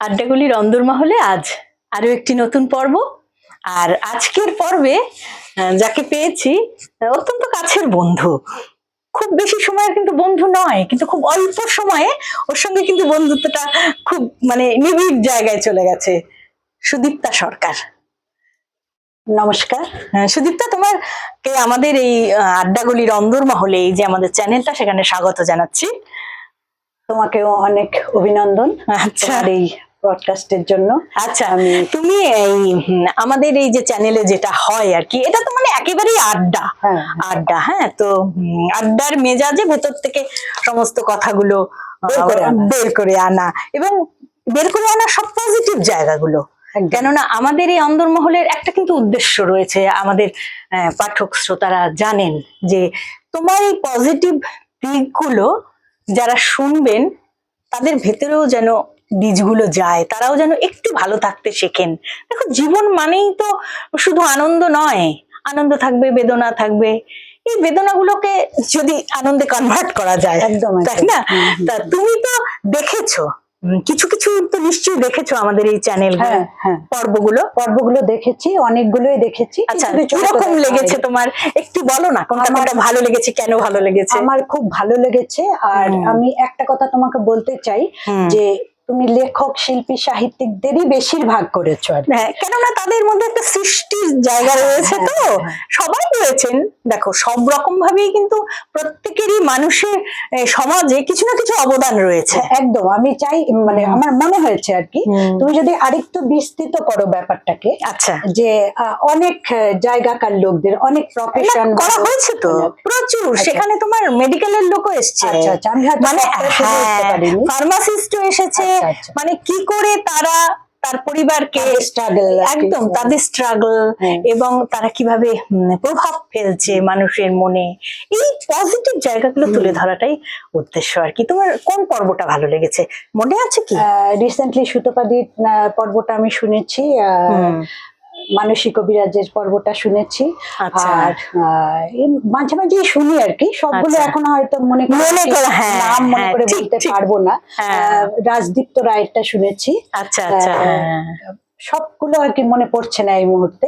আড্ডাগুলির অন্দরমহলে আজ আরও একটি নতুন পর্ব। আর আজকের পর্বে যাকে পেয়েছি অত্যন্ত কাছের বন্ধু। খুব বেশি সময়ের কিন্তু বন্ধু নয় কিন্তু খুব অল্প সময়ে ওর সঙ্গে কিন্তু বন্ধুত্বটা খুব মানে নিবিড় জায়গায় চলে গেছে। সুদীপ্তা সরকার। নমস্কার। সুদীপ্তা তোমার কে আমাদের এই আড্ডাগুলির অন্দরমহলে এই যে আমাদের চ্যানেলটা সেখানে স্বাগত জানাচ্ছি। তোমাকেও অনেক অভিনন্দন। আচ্ছা। এই ব্রডকাস্টের জন্য। আচ্ছা তুমি এই আমাদের এই যে চ্যানেলে যেটা হয় আর কি এটা তো মানে একেবারেই আড্ডা। হ্যাঁ আড্ডা হ্যাঁ তো আড্ডার মেজাজে ভেতর থেকে সমস্ত কথাগুলো বের করে আনা। এবং বের করে আনা সব পজিটিভ জায়গাগুলো। কেননা আমাদের এই অন্দরমহলের একটা কিন্তু উদ্দেশ্য রয়েছে আমাদের আহ, পাঠক শ্রোতারা জানেন যে তোমার এই পজিটিভ দিকগুলো যারা শুনবেন তাদের ভেতরেও যেন বীজগুলো যায় তারাও যেন একটু ভালো থাকতে শেখেন। দেখো জীবন মানেই তো শুধু আনন্দ নয় আনন্দ থাকবে বেদনা থাকবে। এই বেদনাগুলোকে যদি আনন্দে কনভার্ট করা যায় একদম তাই না? তা তুমি তো দেখেছ কিছু কিছু তো নিশ্চয়ই দেখেছ আমাদের এই চ্যানেল হ্যাঁ পর্বগুলো? পর্বগুলো দেখেছি অনেকগুলোই দেখেছি। আচ্ছা কীরকম লেগেছে তোমার? একটু বলো না কোনটা কোনটা ভালো লেগেছে কেন ভালো লেগেছে? আমার খুব ভালো লেগেছে আর আমি একটা কথা তোমাকে বলতে চাই যে তুমি লেখক শিল্পী সাহিত্যিকদেরই বেশিরভাগ করেছ আর হ্যাঁ কেননা তাদের মধ্যে একটা সৃষ্টির জায়গা রয়েছে তো। হ্যাঁ, সবাই রয়েছেন দেখো সব রকম ভাবেই কিন্তু প্রত্যেকেরই মানুষের সমাজে কিছু না কিছু অবদান রয়েছে। হ্যাঁ, একদম। আমি চাই মানে আমার মনে হয়েছে আর কি তুমি যদি আরেকটু বিস্তৃত করো ব্যাপারটাকে আচ্ছা। যে অনেক জায়গাকার লোকদের অনেক প্রফেশন করা হয়েছে তো। প্রচুর। আচ্ছা। সেখানে তোমার মেডিকেলের লোকও এসছে। আচ্ছা আচ্ছা। আমি মানে ফার্মাসিস্টও এসেছে। মানে কি করে তারা তার পরিবারকে কি। একদম তাদের স্ট্রাগল এবং তারা কীভাবে প্রভাব ফেলছে মানুষের মনে এই পজিটিভ জায়গাগুলো তুলে ধরাটাই উদ্দেশ্য আর কি। তোমার কোন পর্বটা ভালো লেগেছে? মনে আছে কি? রিসেন্টলি সুতোপাদির আহ, পর্বটা আমি শুনেছি মানসিক কবিরাজের পর্বটা শুনেছি আচ্ছা আর মাঝে মাঝে শুনি আর কি সবগুলো আচ্ছা। এখন হয়তো মনে মনে করে, হ্যাঁ, নাম মনে হ্যাঁ, করে বলতে পারব না হ্যাঁ। আহ, রাজদীপ্ত রায়েরটা শুনেছি আচ্ছা আচ্ছা। সবগুলো আর কি মনে পড়ছে না এই মুহূর্তে।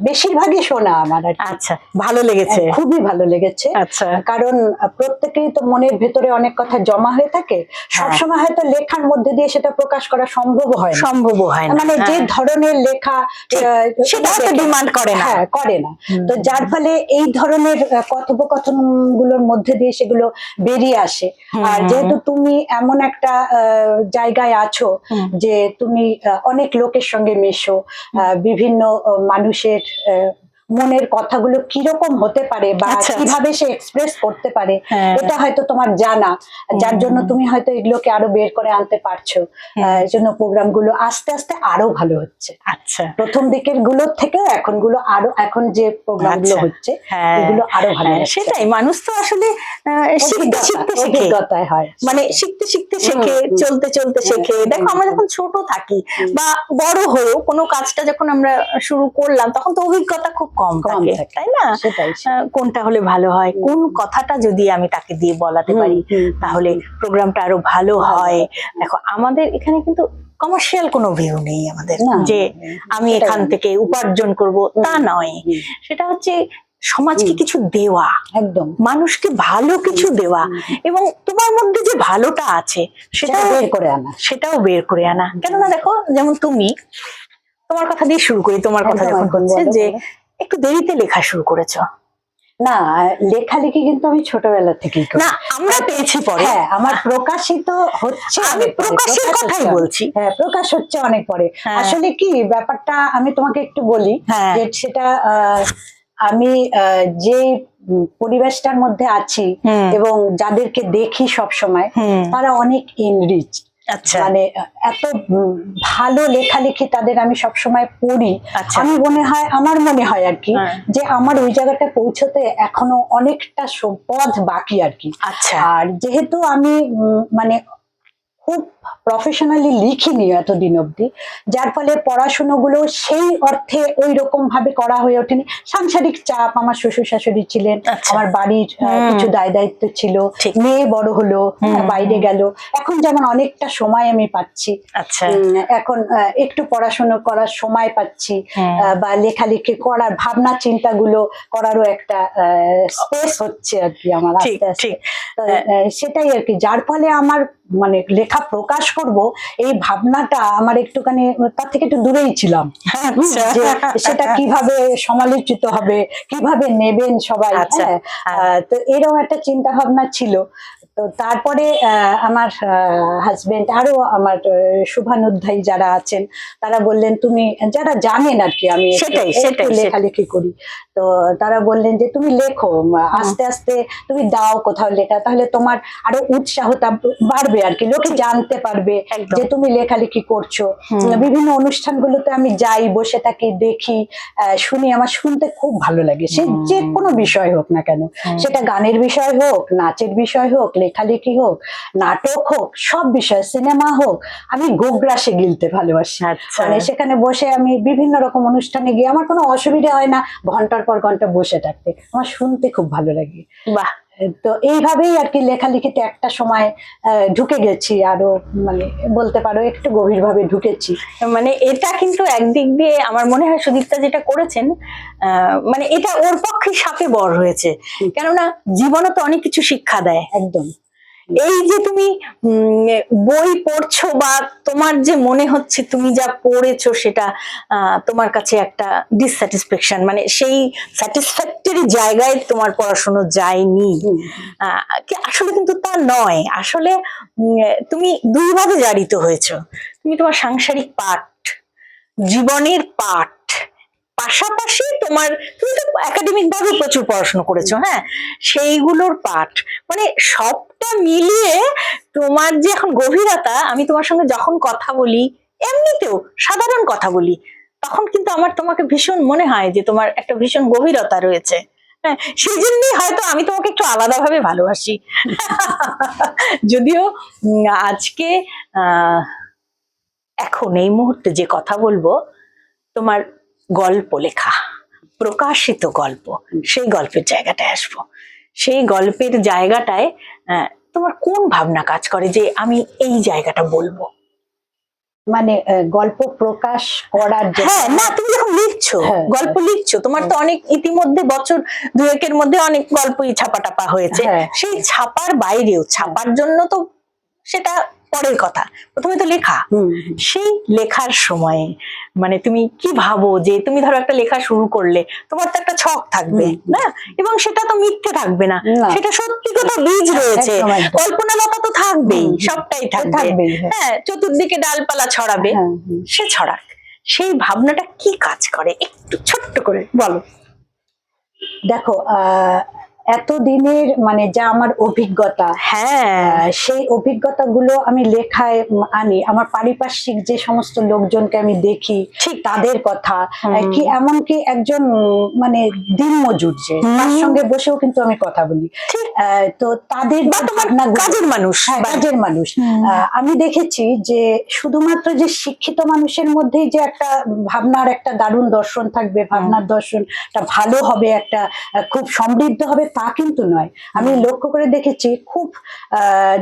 বেশিরভাগই শোনা আমার আচ্ছা ভালো লেগেছে। খুবই ভালো লেগেছে। আচ্ছা। কারণ প্রত্যেকেই তো মনের ভেতরে অনেক কথা জমা হয়ে থাকে। হ্যাঁ। সবসময় হয়তো লেখার মধ্যে দিয়ে সেটা প্রকাশ করা সম্ভব হয় সম্ভব হয় না। মানে যে হ্যাঁ। ধরনের লেখা সেটা হয়তো ডিমান্ড করে না। হ্যাঁ করে না। তো যার ফলে এই ধরনের কথোপকথনগুলোর মধ্যে দিয়ে সেগুলো বেরিয়ে আসে। আর যেহেতু তুমি এমন একটা আহ, জায়গায় আছো যে তুমি অনেক লোকের সঙ্গে মেশো বিভিন্ন মানুষের মনের কথাগুলো কীরকম হতে পারে বা আচ্ছা, আচ্ছা। কীভাবে সে এক্সপ্রেস করতে পারে হ্যাঁ। এটা হয়তো তোমার জানা। যার জন্য তুমি হয়তো এগুলোকে আরও বের করে আনতে পারছ। এই জন্য প্রোগ্রামগুলো আস্তে আস্তে আরও ভালো হচ্ছে। আচ্ছা। প্রথম দিকেরগুলোর থেকে এখনগুলো আরও এখন যে প্রোগ্রামগুলো আচ্ছা। হচ্ছে হ্যাঁ। এগুলো আরও ভালো হ্যাঁ, হচ্ছে। সেটাই। মানুষ তো আসলে শিখতে শিখতে শেখে। অভিজ্ঞতায় হয়। মানে শিখতে শিখতে শেখে। চলতে চলতে শেখে। দেখো আমরা যখন ছোট থাকি বা বড় হয়েও কোনো কাজটা যখন আমরা শুরু করলাম তখন তো অভিজ্ঞতা খুব কম থাকে। তাই না? কোনটা হলে ভালো হয় কোন কথাটা যদি আমি তাকে দিয়ে বলাতে পারি তাহলে প্রোগ্রামটা আরও ভালো হয়। দেখো আমাদের এখানে কিন্তু কমার্শিয়াল কোনো ভিউ নেই আমাদের যে আমি এখান থেকে উপার্জন করব তা নয়। সেটা হচ্ছে সমাজকে কিছু দেওয়া একদম। মানুষকে ভালো কিছু দেওয়া এবং তোমার মধ্যে যে ভালোটা আছে সেটাও বের করে আনা। সেটাও বের করে আনা। কেননা দেখো যেমন তুমি তোমার কথা দিয়ে শুরু করি তোমার কথা যখন হচ্ছে যে। একটু দেরিতে লেখা শুরু করেছ। না লেখালেখি কিন্তু আমি ছোটবেলা থেকেই না আমরা পেয়েছি পরে। হ্যাঁ আমার প্রকাশিত হচ্ছে আমি প্রকাশের কথাই বলছি। হ্যাঁ প্রকাশ হচ্ছে অনেক পরে। হ্যাঁ। আসলে কি ব্যাপারটা আমি তোমাকে একটু বলি হ্যাঁ। যে সেটা আহ, আমি যে পরিবেশটার মধ্যে আছি এবং যাদেরকে দেখি সব সময় তারা অনেক আচ্ছা মানে এত ভালো লেখালেখি তাদের আমি সব সময় পড়ি। আচ্ছা। আমি মনে হয় আমার মনে হয় আর কি হ্যাঁ, যে আমার ওই জায়গাটা পৌঁছতে এখনও অনেকটা পথ বাকি আর কি। আচ্ছা। আর যেহেতু আমি মানে খুব প্রফেশনালি লিখিনি এতদিন অবধি যার ফলে পড়াশুনোগুলো সেই অর্থে ওই রকম ভাবে করা হয়ে ওঠেনি। সাংসারিক চাপ আমার শ্বশুর শাশুড়ি ছিলেন আচ্ছা। আমার বাড়ির কিছু দায় দায়িত্ব ছিল মেয়ে বড় হলো বাইরে গেল। এখন যেমন অনেকটা সময় আমি পাচ্ছি আচ্ছা। এখন একটু পড়াশোনা করার সময় পাচ্ছি বা লেখালেখি করার ভাবনা চিন্তাগুলো করারও একটা স্পেস হচ্ছে আর কি আমার ঠিক আস্তে আস্তে। সেটাই আর কি যার ফলে আমার মানে লেখা প্রকাশ করব এই ভাবনাটা আমার একটুখানি তার থেকে একটু দূরেই ছিলাম। আচ্ছা। সেটা কীভাবে সমালোচিত হবে কীভাবে নেবেন সবাই আচ্ছা, হ্যাঁ? হ্যাঁ। তো এরকম একটা চিন্তা ভাবনা ছিল। তো তারপরে আমার হাজবেন্ড আরও আমার শুভানুধ্যায়ী যারা আছেন তারা বললেন তুমি যারা জানেন আর কি আমি সেটাই, সেটাই, সেটাই। লেখালেখি করি। তো তারা বললেন যে তুমি লেখো আস্তে আস্তে তুমি দাও কোথাও লেখা তাহলে তোমার আরও উৎসাহটা বাড়বে আর কি লোকে জানতে পারবে যে তুমি লেখালেখি করছ। বিভিন্ন অনুষ্ঠানগুলোতে আমি যাই বসে থাকি দেখি শুনি। আমার শুনতে খুব ভালো লাগে। সে যে কোনো বিষয় হোক না কেন। সেটা গানের বিষয় হোক নাচের বিষয় হোক লেখালেখি হোক নাটক হোক সব বিষয় সিনেমা হোক আমি গোগ্রাসে গিলতে ভালোবাসি। আচ্ছা। মানে সেখানে বসে আমি বিভিন্ন রকম অনুষ্ঠানে গিয়ে আমার কোনো অসুবিধা হয় না ঘণ্টার পর ঘণ্টা বসে থাকতে। আমার শুনতে খুব ভালো লাগে। বাহ! তো এইভাবেই আর কি লেখালেখিতে একটা সময় আহ, ঢুকে গেছি। আরও মানে বলতে পারো একটু গভীরভাবে ঢুকেছি। মানে এটা কিন্তু একদিক দিয়ে আমার মনে হয় সুদীপ্তা যেটা করেছেন আহ, মানে এটা ওর পক্ষে সাপে বর হয়েছে। কেননা জীবনে তো অনেক কিছু শিক্ষা দেয়। একদম। এই যে তুমি উম, বই পড়ছো বা তোমার যে মনে হচ্ছে তুমি যা পড়েছো সেটা তোমার কাছে একটা ডিসস্যাটিসফ্যাকশন মানে সেই স্যাটিসফ্যাক্টরি জায়গায় তোমার পড়াশুনো যায়নি। আসলে কিন্তু তা নয়। আসলে তুমি দুইভাবে জারিত হয়েছো। তুমি তোমার সাংসারিক পাঠ জীবনের পাঠ পাশাপাশি তোমার, তুমি তো একাডেমিক ভাবে প্রচুর পড়াশোনা করেছ হ্যাঁ? সেইগুলোর পাঠ মানে সবটা মিলিয়ে তোমার যে এখন গভীরতা, আমি তোমার সঙ্গে যখন কথা বলি, এমনিতেও সাধারণ কথা বলি, তখন কিন্তু আমার তোমাকে ভীষণ মনে হয় যে তোমার একটা ভীষণ গভীরতা রয়েছে। হ্যাঁ সেই জন্যই হয়তো আমি তোমাকে একটু আলাদাভাবে ভালোবাসি। যদিও আজকে এখন এই মুহূর্তে যে কথা বলব, তোমার গল্প লেখা প্রকাশিত গল্প সেই গল্পের জায়গাটায় আসব। সেই গল্পের জায়গাটায় তোমার কোন ভাবনা কাজ করে যে আমি এই জায়গাটা বলব? মানে গল্প প্রকাশ করার হ্যাঁ না তুমি যখন লিখছো হ্যাঁ, গল্প লিখছো তোমার তো অনেক ইতিমধ্যে বছর দুয়েকের মধ্যে অনেক গল্পই ছাপা টাপা হয়েছে। হ্যাঁ। সেই ছাপার বাইরেও ছাপার জন্য তো সেটা পরের কথা। প্রথমে তো লেখা। সেই লেখার সময়ে মানে তুমি কি ভাবো যে তুমি ধরো একটা লেখা শুরু করলে তোমার তো একটা ছক থাকবে না? এবং সেটা তো মিথ্যে থাকবে না। সেটা সত্যি কথা বীজ রয়েছে। একদম। কল্পনালতা তো থাকবেই। সবটাই থাকবে। হ্যাঁ। হ্যাঁ চতুর্দিকে ডালপালা ছড়াবে হ্যাঁ, সে ছড়াক। সেই ভাবনাটা কি কাজ করে? একটু ছোট্ট করে বলো। দেখো আহ, এতদিনের মানে যা আমার অভিজ্ঞতা হ্যাঁ। সেই অভিজ্ঞতাগুলো আমি লেখায় আনি। আমার পারিপার্শ্বিক যে সমস্ত লোকজনকে আমি দেখি ঠিক। তাদের কথা কি এমনকি একজন মানে দিনমজুর যে তার সঙ্গে বসেও কিন্তু আমি কথা বলি। তো তাদের কাজের মানুষ হ্যাঁ, কাজের মানুষ। আহ, আমি দেখেছি যে শুধুমাত্র যে শিক্ষিত মানুষের মধ্যেই যে একটা ভাবনার একটা দারুণ দর্শন থাকবে ভাবনার দর্শনটা ভালো হবে একটা খুব সমৃদ্ধ হবে তা কিন্তু নয়। আমি লক্ষ্য করে দেখেছি খুব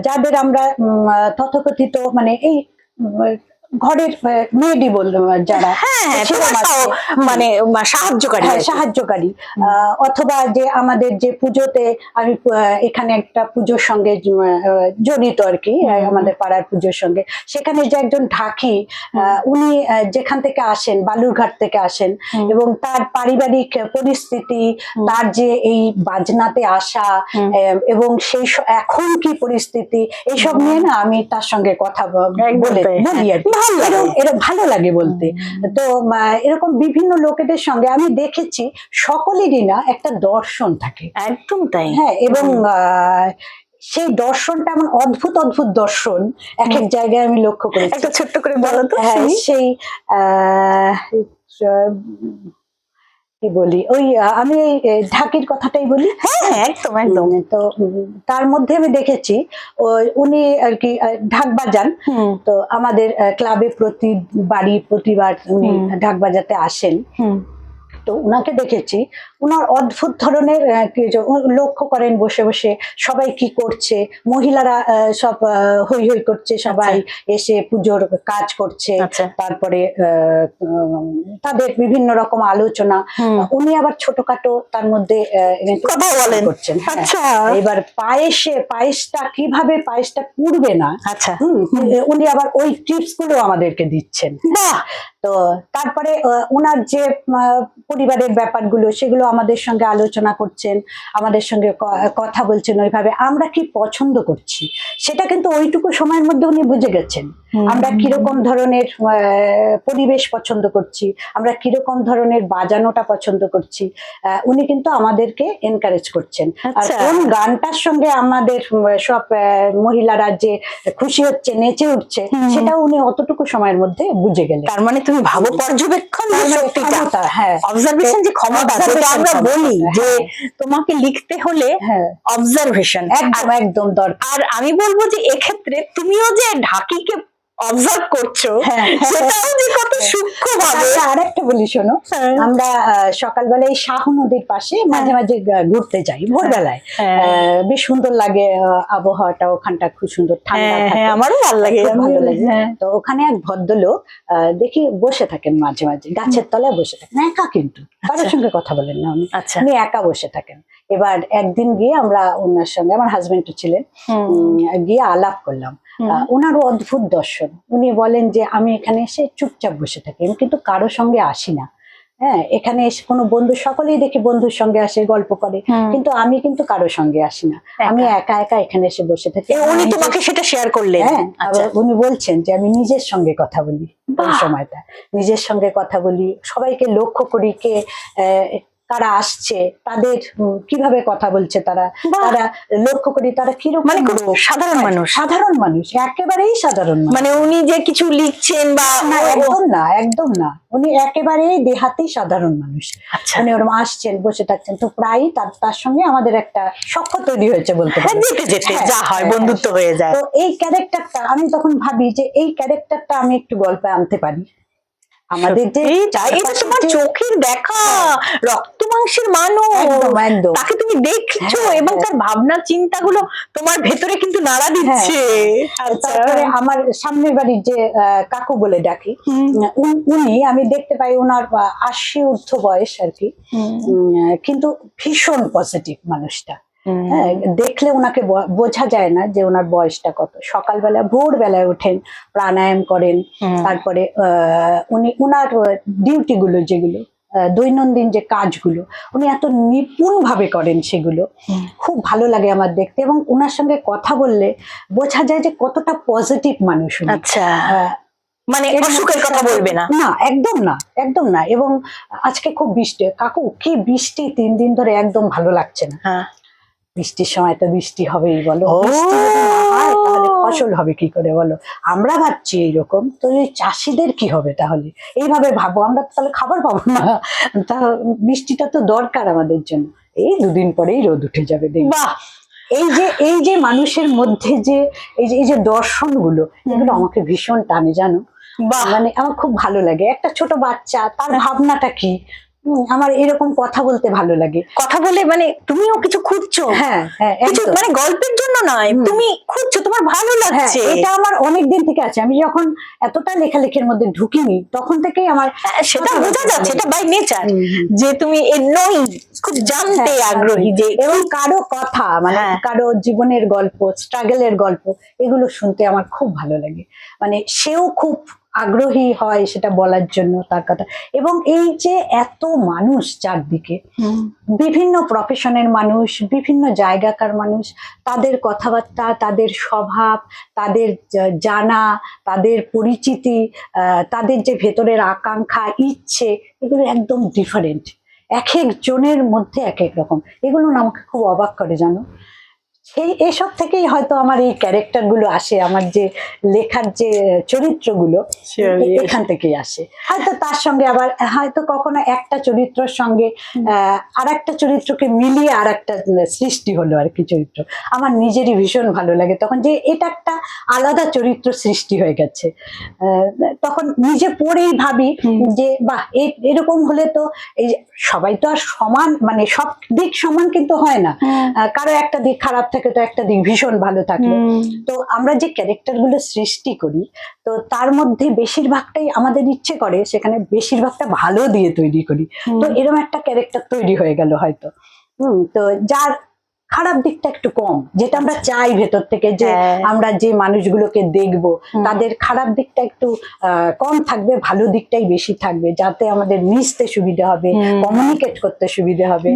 যাদের আমরা তথাকথিত মানে এই ঘরের মেয়েডি বল যারা হ্যাঁ হ্যাঁ, মানে সাহায্যকারী হ্যাঁ সাহায্যকারী। অথবা যে আমাদের যে পুজোতে আমি এখানে একটা পুজোর সঙ্গে জড়িত আর কি আমাদের পাড়ার পুজোর সঙ্গে। সেখানে যে একজন ঢাকি উনি যেখান থেকে আসেন বালুরঘাট থেকে আসেন এবং তার পারিবারিক পরিস্থিতি তার যে এই বাজনাতে আসা এবং সেই এখন কি পরিস্থিতি এইসব নিয়ে না আমি তার সঙ্গে কথা বলি আর কি। ভালো লাগে। ভালো বলতে। তো এরকম বিভিন্ন লোকেদের সঙ্গে আমি দেখেছি সকলেরই না একটা দর্শন থাকে। একদম তাই। হ্যাঁ এবং আহ, সেই দর্শনটা এমন অদ্ভুত অদ্ভুত দর্শন এক এক জায়গায় আমি লক্ষ্য করেছি। একটা ছোট্ট করে বলো তো হ্যাঁ সেই কি বলি? ওই আমি ঢাকির কথাটাই বলি। হ্যাঁ হ্যাঁ একদম একদম। তো তার মধ্যে আমি দেখেছি উনি আর কি ঢাক বাজান তো আমাদের ক্লাবে প্রতি বাড়ি প্রতিবার উনি ঢাক বাজাতে আসেন। তো উনাকে দেখেছি। উনার অদ্ভুত ধরনের লক্ষ্য করেন বসে বসে সবাই কি করছে মহিলারা সব হই হই করছে সবাই এসে পুজোর কাজ করছে আচ্ছা। তারপরে তাদের বিভিন্ন রকম আলোচনা। উনি আবার ছোটখাটো তার মধ্যে আহ, কথা বলেন। করছেন। হ্যাঁ। আচ্ছা। এবার পায়েসে পায়েসটা কীভাবে পায়েসটা পুড়বে না? আচ্ছা। উনি আবার ওই টিপসগুলো আমাদেরকে দিচ্ছেন। তো তারপরে ওনার যে পরিবারের ব্যাপারগুলো সেগুলো আমাদের সঙ্গে আলোচনা করছেন আমাদের সঙ্গে কথা বলছেন ওইভাবে। আমরা কি পছন্দ করছি? সেটা কিন্তু ওইটুকু সময়ের মধ্যে উনি বুঝে গেছেন। আমরা কীরকম ধরনের পরিবেশ পছন্দ করছি? আমরা কীরকম ধরনের বাজানোটা পছন্দ করছি? উনি কিন্তু আমাদেরকে এনকারেজ করছেন। আচ্ছা। কোন গানটার সঙ্গে আমাদের সব মহিলারা যে খুশি হচ্ছে নেচে উঠছে। সেটা উনি অতটুকু সময়ের মধ্যে বুঝে গেলেন। তার মানে তুমি ভাবো পর্যবেক্ষণ মানে হ্যাঁ। অবজারভেশন যে ক্ষমতা আছে Observation আমরা বলি যে হ্যাঁ। তোমাকে লিখতে হলে হ্যাঁ। অবজারভেশন একদম একদম দরকার। আর আমি বলব যে এক্ষেত্রে তুমিও যে ঢাকিকে অবজার্ভ করছ হ্যাঁ, হ্যাঁ। সেটাও যে কত সূক্ষ্ম ভাবে আচ্ছা, আরেকটা বলি শোনো। আমরা সকালবেলায় শাহ নদীর পাশে মাঝে মাঝে ঘুরতে যাই ভোরবেলায়। হ্যাঁ। বেশ সুন্দর লাগে আবহাওয়াটা ওখানটা খুব সুন্দর ঠান্ডা হ্যাঁ হ্যাঁ আমারও ভালো লাগে ভালো লাগে। হ্যাঁ। তো ওখানে এক ভদ্রলোক আহ, দেখি বসে থাকেন মাঝে মাঝে গাছের তলায় বসে থাকেন। একা কিন্তু কারোর আচ্ছা। সঙ্গে কথা বলেন না উনি। আচ্ছা। উনি একা বসে থাকেন। এবার একদিন গিয়ে আমরা ওনার সঙ্গে আমার হাজবেন্ডও ছিলেন গিয়ে আলাপ করলাম। ওনারও অদ্ভুত দর্শন। উনি বলেন যে আমি এখানে এসে চুপচাপ বসে থাকি। আমি কিন্তু কারও সঙ্গে আসি না। হ্যাঁ এখানে এসে কোনো বন্ধু সকলেই দেখি বন্ধুর সঙ্গে আসে গল্প করে। কিন্তু আমি কিন্তু কারও সঙ্গে আসি না। আমি একা একা এখানে এসে বসে থাকি। উনি তোমাকে সেটা শেয়ার করলেন। হ্যাঁ আচ্ছা। উনি বলছেন যে আমি নিজের সঙ্গে কথা বলি সময়টা। নিজের সঙ্গে কথা বলি। সবাইকে লক্ষ্য করি কে কারা আসছে তাদের কীভাবে কথা বলছে তারা? তারা লক্ষ্য করি তারা কীরকম মানে সাধারণ হ্যাঁ, মানুষ। সাধারণ মানুষ একেবারেই সাধারণ মানে উনি যে কিছু লিখছেন বা একদম না একদম না। উনি একেবারেই দেহাতেই সাধারণ মানুষ। আচ্ছা। উনি ওরকম আসছেন বসে থাকছেন তো প্রায়ই তার তার সঙ্গে আমাদের একটা সখ্য তৈরি হয়েছে বলতে হ্যাঁ, পারি যেতে যেতে হ্যাঁ, যা হ্যাঁ, বন্ধুত্ব হয়ে যায়। তো এই ক্যারেক্টারটা আমি তখন ভাবি যে এই ক্যারেক্টারটা আমি একটু গল্পে আনতে পারি। আমাদের যে এটা তোমার চোখের দেখা রক্ত মাংসের মানুষ তাকে তুমি দেখছ হ্যাঁ, এবং হ্যাঁ। তার ভাবনা চিন্তাগুলো তোমার ভেতরে কিন্তু নাড়া দিচ্ছে। আচ্ছা। তারপরে আমার সামনের বাড়ির যে কাকু বলে ডাকি উন- আমি দেখতে পাই ওনার আশি ঊর্ধ্ব বয়স আর কি। কিন্তু ভীষণ পজিটিভ মানুষটা। হ্যাঁ দেখলে ওনাকে বোঝা যায় না যে ওনার বয়সটা কত। সকালবেলা ভোরবেলায় ওঠেন প্রাণায়াম করেন তারপরে উনি ওনার ডিউটি গুলো যেগুলো দৈনন্দিন যে কাজগুলো উনি এত নিপুণ ভাবে করেন সেগুলো। খুব ভালো লাগে আমার দেখতে এবং ওনার সঙ্গে কথা বললে বোঝা যায় যে কতটা পজিটিভ মানুষ। আচ্ছা। মানে অসুখের কথা বলবে না? না একদম না একদম না। এবং আজকে খুব বৃষ্টি কাকু কি বৃষ্টি তিন দিন ধরে একদম ভালো লাগছে না। হ্যাঁ। বৃষ্টির সময় তো বৃষ্টি হবেই বলো। তাহলে ফসল হবে কি করে বলো? আমরা ভাবছি এইরকম তো এই চাষিদের কি হবে তাহলে? এইভাবে ভাবো আমরা তাহলে খাবার পাবো না। তা বৃষ্টিটা তো দরকার আমাদের জন্য। এই দুদিন পরেই রোদ উঠে যাবে দেখবে। বাহ! এই যে এই যে মানুষের মধ্যে যে এই যে এই যে দর্শনগুলো এগুলো আমাকে ভীষণ টানে জানো? বাহ! মানে আমার খুব ভালো লাগে। একটা ছোট বাচ্চা তার ভাবনাটা কি? আমার এরকম কথা বলতে ভালো লাগে। কথা বলে মানে তুমিও কিছু খুঁজছো? হ্যাঁ হ্যাঁ মানে গল্পের জন্য নয় তুমি খুঁজছো তোমার ভালো হ্যাঁ লাগছে। এটা আমার অনেক দিন থেকে আছে। আমি যখন এতটা লেখালেখির মধ্যে ঢুকিনি তখন থেকেই আমার হ্যাঁ, সেটা বোঝা যাচ্ছে এটা বাই নেচার। যে তুমি নই খুব জানতে হ্যাঁ, আগ্রহী যে এবং কারও কথা মানে। কারও জীবনের গল্প স্ট্রাগলের গল্প এগুলো শুনতে আমার খুব ভালো লাগে। মানে সেও খুব আগ্রহী হয় সেটা বলার জন্য তার কথা। এবং এই যে এত মানুষ চারদিকে বিভিন্ন প্রফেশনের মানুষ বিভিন্ন জায়গাকার মানুষ তাদের কথাবার্তা তাদের স্বভাব তাদের জানা তাদের পরিচিতি তাদের যে ভেতরের আকাঙ্ক্ষা ইচ্ছে এগুলো একদম ডিফারেন্ট এক এক জনের মধ্যে এক এক রকম। এগুলো আমাকে খুব অবাক করে জানো? সেই এসব থেকেই হয়তো আমার এই ক্যারেক্টারগুলো আসে আমার যে লেখার যে চরিত্রগুলো. এখান থেকেই আসে। হয়তো তার সঙ্গে আবার হয়তো কখনো একটা চরিত্রের সঙ্গে আর একটা চরিত্রকে মিলিয়ে আর একটা সৃষ্টি হলো আর কি চরিত্র। আমার নিজেরই ভীষণ ভালো লাগে তখন যে এটা একটা আলাদা চরিত্র সৃষ্টি হয়ে গেছে। আহ, তখন নিজে পড়েই ভাবি যে বাহ এরকম হলে তো এই সবাই তো আর সমান মানে সব দিক সমান কিন্তু হয় না। কারও একটা দিক খারাপ থাকে তো একটা দিক ভীষণ ভালো থাকে তো আমরা যে ক্যারেক্টারগুলো সৃষ্টি করি তো তার মধ্যে বেশিরভাগটাই আমাদের ইচ্ছে করে সেখানে বেশিরভাগটা ভালো দিয়ে তৈরি করি। তো এরকম একটা ক্যারেক্টার তৈরি হয়ে গেল হয়তো। হম তো যার খারাপ দিকটা একটু কম যেটা আমরা চাই ভেতর থেকে যে হ্যাঁ। আমরা যে মানুষগুলোকে দেখব তাদের খারাপ দিকটা একটু কম থাকবে ভালো দিকটাই বেশি থাকবে যাতে আমাদের মিশতে সুবিধা হবে কমিউনিকেট করতে সুবিধা হবে।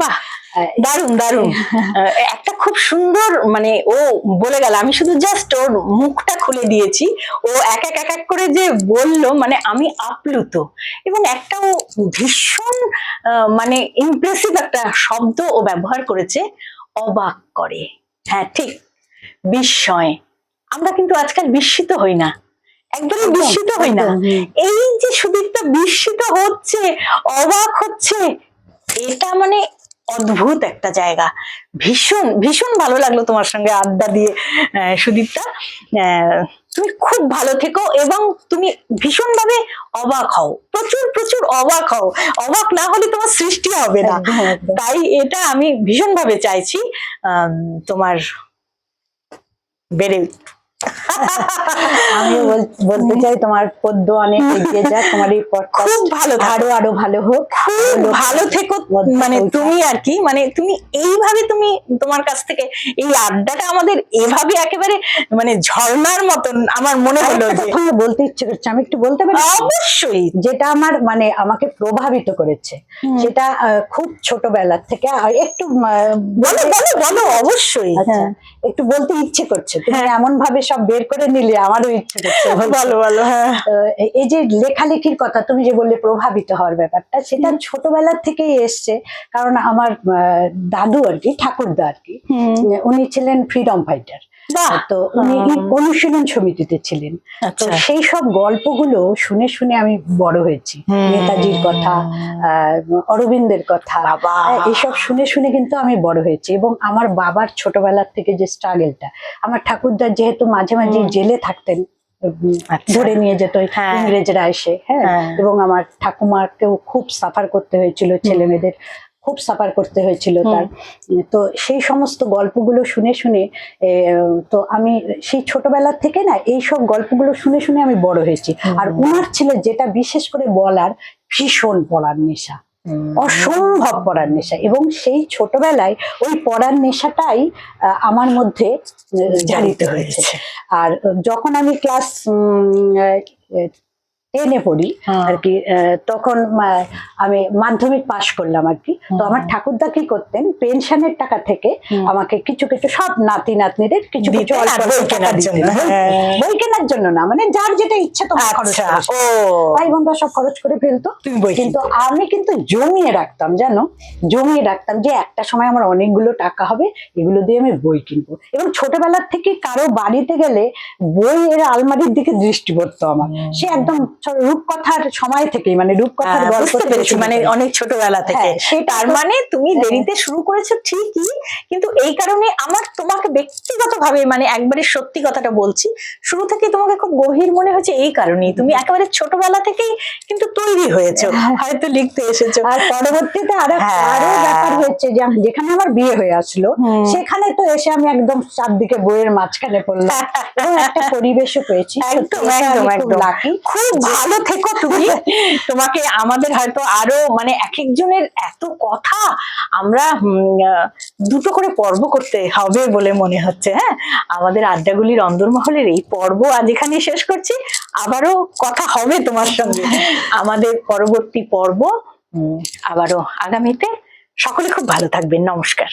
দারুণ দারুণ। আহ, একটা খুব সুন্দর মানে ও বলে গেল আমি শুধু জাস্ট ওর মুখটা খুলে দিয়েছি ও এক এক এক এক করে যে বলল মানে আমি আপ্লুত। এবং একটা ও ভীষণ আহ, মানে ইমপ্রেসিভ একটা শব্দ ও ব্যবহার করেছে। অবাক করে। হ্যাঁ ঠিক। বিস্ময়। আমরা কিন্তু আজকাল বিস্মিত হই না। একদমই বিস্মিত হই না। এই যে সুদীপটা বিস্মিত হচ্ছে অবাক হচ্ছে এটা মানে অদ্ভুত একটা জায়গা। ভীষণ ভীষণ ভালো লাগল তোমার সঙ্গে আড্ডা দিয়ে আহ, সুদীপটা আহ, তুমি খুব ভালো থেকো এবং তুমি ভীষণ ভাবে অবাক হও। প্রচুর প্রচুর অবাক হও। অবাক না হলে তোমার সৃষ্টি হবে না। তাই এটা আমি ভীষণ ভাবে চাইছি তোমার বেড়ে বল- বলতে চাই তোমার পদ্য অনেক এগিয়ে যাক তোমার এই খুব ভালো আরও আরও ভালো হোক। খুব ভালো থেকো মানে তুমি আর কি মানে তুমি এইভাবে তুমি তোমার কাছ থেকে এই আড্ডাটা আমাদের এভাবে একেবারে মানে ঝর্ণার মতন আমার মনে হলো যে বলতে ইচ্ছে করছে আমি একটু বলতে পারি? অবশ্যই। যেটা আমার মানে আমাকে প্রভাবিত করেছে সেটা আহ, খুব ছোটবেলার থেকে আর একটু বলো বলো বলো অবশ্যই। আচ্ছা হ্যাঁ। একটু বলতে ইচ্ছে করছে তুমি হ্যাঁ। এমন ভাবে সব বের করে নিলে আমারও ইচ্ছে করছে। ভালো বলো বলো হ্যাঁ। এই যে লেখালেখির কথা তুমি যে বললে প্রভাবিত হওয়ার ব্যাপারটা সেটা ছোটবেলা থেকেই এসছে। কারণ আমার দাদু আর কি ঠাকুরদা আর কি উনি ছিলেন ফ্রিডম ফাইটার তো উনি অনুশীলন সমিতিতে ছিলেন। তো আচ্ছা। সেই সব গল্পগুলো শুনে শুনে আমি বড় হয়েছি। নেতাজির কথা অরবিন্দের কথা এইসব শুনে শুনে কিন্তু আমি বড় হয়েছি এবং আমার বাবার ছোটবেলার থেকে যে স্ট্রাগেলটা আমার ঠাকুরদা যেহেতু মাঝে মাঝে জেলে থাকতেন আচ্ছা। ধরে নিয়ে যেত হ্যাঁ। ইংরেজরা এসে হ্যাঁ হ্যাঁ। এবং আমার ঠাকুমাকেও খুব সাফার করতে হয়েছিল ছেলে মেয়েদের খুব সাফার করতে হয়েছিল তার। তো সেই সমস্ত গল্পগুলো শুনে শুনে তো আমি সেই ছোটবেলা থেকে না এই সব গল্পগুলো শুনে শুনে আমি বড় হয়েছি। আর উনার ছিল যেটা বিশেষ করে বলার ভীষণ পড়ার নেশা। অসম্ভব পড়ার নেশা। এবং সেই ছোটবেলায় ওই পড়ার নেশাটাই আমার মধ্যে জারিত হয়েছে। আর যখন আমি ক্লাস টেনে পড়ি হ্যাঁ। আর কি তখন আমি মাধ্যমিক পাশ করলাম আর কি। তো আমার ঠাকুরদা কি করতেন পেনশনের টাকা থেকে আমাকে কিছু কিছু সব নাতি নাতনিদের কিছু কিছু অল্প বই কেনার জন্য, বই- হ্যাঁ। বই কেনার জন্য না মানে যার যেটা ইচ্ছা তোমার খরচ আচ্ছা। ও। ভাই বোনরা সব খরচ করে ফেলতো। কিন্তু আমি কিন্তু জমিয়ে রাখতাম জানো? জমিয়ে রাখতাম যে একটা সময় আমার অনেকগুলো টাকা হবে এগুলো দিয়ে আমি বই কিনবো। এবং ছোটবেলার থেকে কারও বাড়িতে গেলে বই এর আলমারির দিকে দৃষ্টি পড়তো আমার। সে একদম রূপকথার সময় থেকেই মানে রূপকথার হ্যাঁ, গল্প থেকে মানে অনেক ছোটবেলা থেকে। হ্যাঁ, তার মানে তুমি হ্যাঁ। দেরিতে শুরু করেছ ঠিকই কিন্তু এই কারণে আমার তোমাকে ব্যক্তিগতভাবে মানে একবারে সত্যি কথাটা বলছি শুরু থেকে তোমাকে খুব গভীর মনে হচ্ছে এই কারণেই। তুমি একেবারে ছোটবেলা থেকেই কিন্তু তৈরি হয়েছো হয়তো লিখতে এসেছ। আর পরবর্তীতে আরও। আরও ব্যাপার হয়েছে যে আমি- যেখানে আমার বিয়ে হয়ে আসলো সেখানে তো এসে আমি একদম চারদিকে বইয়ের মাঝখানে পড়লাম। এবং একটা পরিবেশও পেয়েছি একদম একদম একদম। লাকি খুব ভালো থেকো তুমি। তোমাকে আমাদের হয়তো আরও মানে এক একজনের এত কথা আমরা দুটো করে পর্ব করতে হবে বলে মনে হচ্ছে হ্যাঁ? আমাদের আড্ডাগুলির অন্দরমহলের এই পর্ব আজ এখানে শেষ করছি। আবারও কথা হবে তোমার সঙ্গে। আমাদের পরবর্তী পর্ব আবারও আগামীতে। সকলে খুব ভালো থাকবেন। নমস্কার।